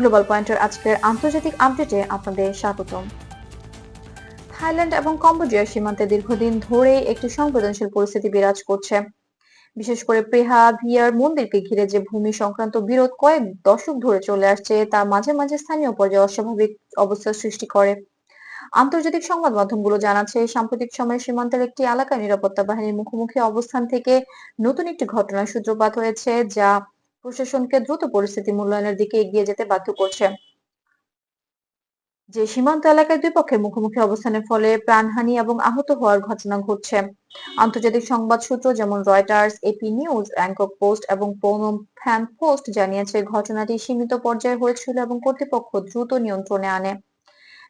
Global পয়েন্টের আজকের আন্তর্জাতিক আপডেটে আপনাদের স্বাগতম। থাইল্যান্ড এবং কম্বোডিয়ার সীমান্তে দীর্ঘদিন ধরেই একটি সংবেদনশীল পরিস্থিতি বিরাজ করছে। বিশেষ করে প্রেহা ভিয়ার মন্দিরকে ঘিরে যে ভূমি সংক্রান্ত বিরোধ কয়েক দশক ধরে চলে আসছে, তা মাঝে মাঝে স্থানীয় পর্যায়ে অস্বাভাবিক অবস্থার সৃষ্টি করে। আন্তর্জাতিক সংবাদ মাধ্যমগুলো জানাচ্ছে, সাম্প্রতিক সময়ে সীমান্তের একটি এলাকায় নিরাপত্তা বাহিনীর মুখোমুখি অবস্থান থেকে নতুন একটি ঘটনার সূত্রপাত হয়েছে, যা প্রশাসনকে দ্রুত পরিস্থিতি মূল্যায়নের দিকে এগিয়ে যেতে বাধ্য করছে। যে সীমান্ত এলাকায় দুই পক্ষের মুখোমুখি অবস্থানের ফলে প্রাণহানি এবং আহত হওয়ার ঘটনা ঘটছে। আন্তর্জাতিক সংবাদ সূত্র যেমন Reuters, AP news, Bangkok Post এবং পৌনম ফ্যান পোস্ট জানিয়েছে, ঘটনাটি সীমিত পর্যায়ে হয়েছিল এবং কর্তৃপক্ষ দ্রুত নিয়ন্ত্রণে আনে।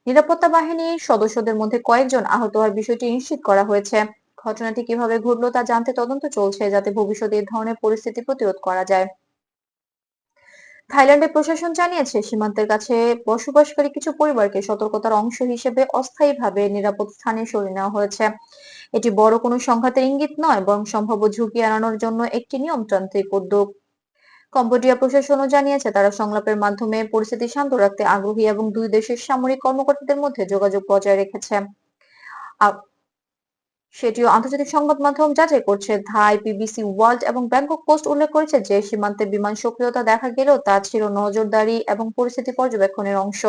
নিরাপত্তা বাহিনীর সদস্যদের মধ্যে কয়েকজন আহত হওয়ার বিষয়টি নিশ্চিত করা হয়েছে। ঘটনাটি কীভাবে ঘটলো তা জানতে তদন্ত চলছে, যাতে ভবিষ্যতে এই ধরনের পরিস্থিতি প্রতিরোধ করা যায়। থাইল্যান্ডের প্রশাসন জানিয়েছে, সীমান্তের কাছে বসবাসকারী কিছু পরিবারকে সতর্কতার অংশ হিসেবে অস্থায়ীভাবে নিরাপদ স্থানে সরিয়ে নেওয়া হয়েছে। এটি বড় কোনো সংঘাতের ইঙ্গিত নয়, বরং সম্ভাব্য ঝুঁকি এড়ানোর জন্য একটি নিয়মতান্ত্রিক উদ্যোগ। কম্বোডিয়া প্রশাসনও জানিয়েছে, তারা সংলাপের মাধ্যমে পরিস্থিতি শান্ত রাখতে আগ্রহী এবং দুই দেশের সামরিক কর্মকর্তাদের মধ্যে যোগাযোগ বজায় রেখেছে। সেটিও আন্তর্জাতিক সংবাদ মাধ্যম যাচাই করছে। থাই পিবিসি ওয়ার্ল্ড এবং ব্যাংকক পোস্ট উল্লেখ করেছে যে, সীমান্তে বিমান সক্রিয়তা দেখা গেলেও তা ছিল নজরদারি এবং পরিস্থিতি পর্যবেক্ষণের অংশ।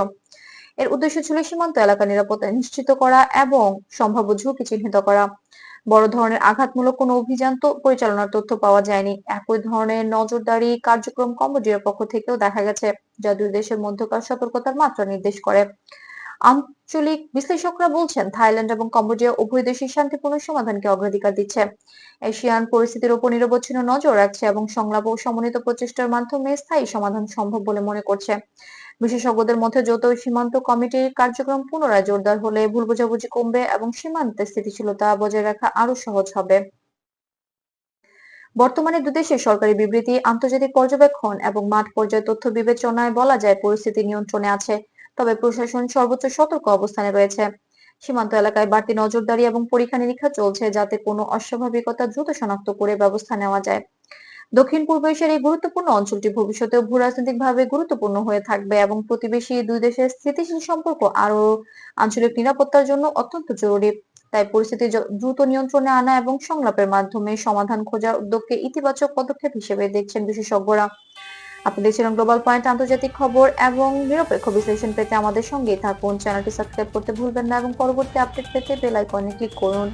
এর উদ্দেশ্য ছিল সীমান্ত এলাকা নিরাপত্তা নিশ্চিত করা এবং সম্ভাব্য ঝুঁকি চিহ্নিত করা। বড় ধরনের আঘাতমূলক কোনো অভিযান তো পরিচালনার তথ্য পাওয়া যায়নি। একই ধরনের নজরদারি কার্যক্রম কম্বোডিয়ার পক্ষ থেকেও দেখা গেছে, যা দুই দেশের মধ্যকার সতর্কতার মাত্রা নির্দেশ করে। আঞ্চলিক বিশ্লেষকরা বলছেন, থাইল্যান্ড এবং কম্বোডিয়া উভয় দেশই শান্তিপূর্ণ সমাধানকে অগ্রাধিকার দিচ্ছে। এশিয়ান পরিস্থিতির উপর নিরবচ্ছিন্ন নজর রাখছে এবং সংলাপ ও সমন্বিত প্রচেষ্টার মাধ্যমে স্থায়ী সমাধান সম্ভব বলে মনে করছে। বিশেষজ্ঞদের মধ্যে যৌথ সীমান্ত কমিটির কার্যক্রম পুনরায় জোরদার হলে ভুল বোঝাবুঝি কমবে এবং সীমান্তে স্থিতিশীলতা বজায় রাখা আরও সহজ হবে। বর্তমানে দুদেশের সরকারি বিবৃতি, আন্তর্জাতিক পর্যবেক্ষণ এবং মাঠ পর্যায়ে তথ্য বিবেচনায় বলা যায়, পরিস্থিতি নিয়ন্ত্রণে আছে। তবে প্রশাসন সর্বোচ্চ সতর্ক অবস্থানে রয়েছে। সীমান্ত এলাকায় বাড়তি নজরদারি এবং পরীক্ষা নিরীক্ষা চলছে যাতে কোনো অস্বাভাবিকতা দ্রুত শনাক্ত করে ব্যবস্থা নেওয়া যায়। দক্ষিণ পূর্ব এশিয়ার এই গুরুত্বপূর্ণ অঞ্চলটি ভবিষ্যতেও ভূরাজনৈতিকভাবে গুরুত্বপূর্ণ হয়ে থাকবে এবং প্রতিবেশী দুই দেশের স্থিতিশীল সম্পর্ক আরও আঞ্চলিক নিরাপত্তার জন্য অত্যন্ত জরুরি। তাই পরিস্থিতি দ্রুত নিয়ন্ত্রণে আনা এবং সংলাপের মাধ্যমে সমাধান খোঁজার উদ্যোগকে ইতিবাচক পদক্ষেপ হিসেবে দেখছেন বিশেষজ্ঞরা। আপনি দেখছিলেন গ্লোবাল পয়েন্ট আন্তর্জাতিক খবর এবং নিরপেক্ষ বিশ্লেষণ পেতে আমাদের সঙ্গেই থাকুন। চ্যানেলটি সাবস্ক্রাইব করতে ভুলবেন না এবং পরবর্তী আপডেট পেতে বেল আইকনে ক্লিক করুন।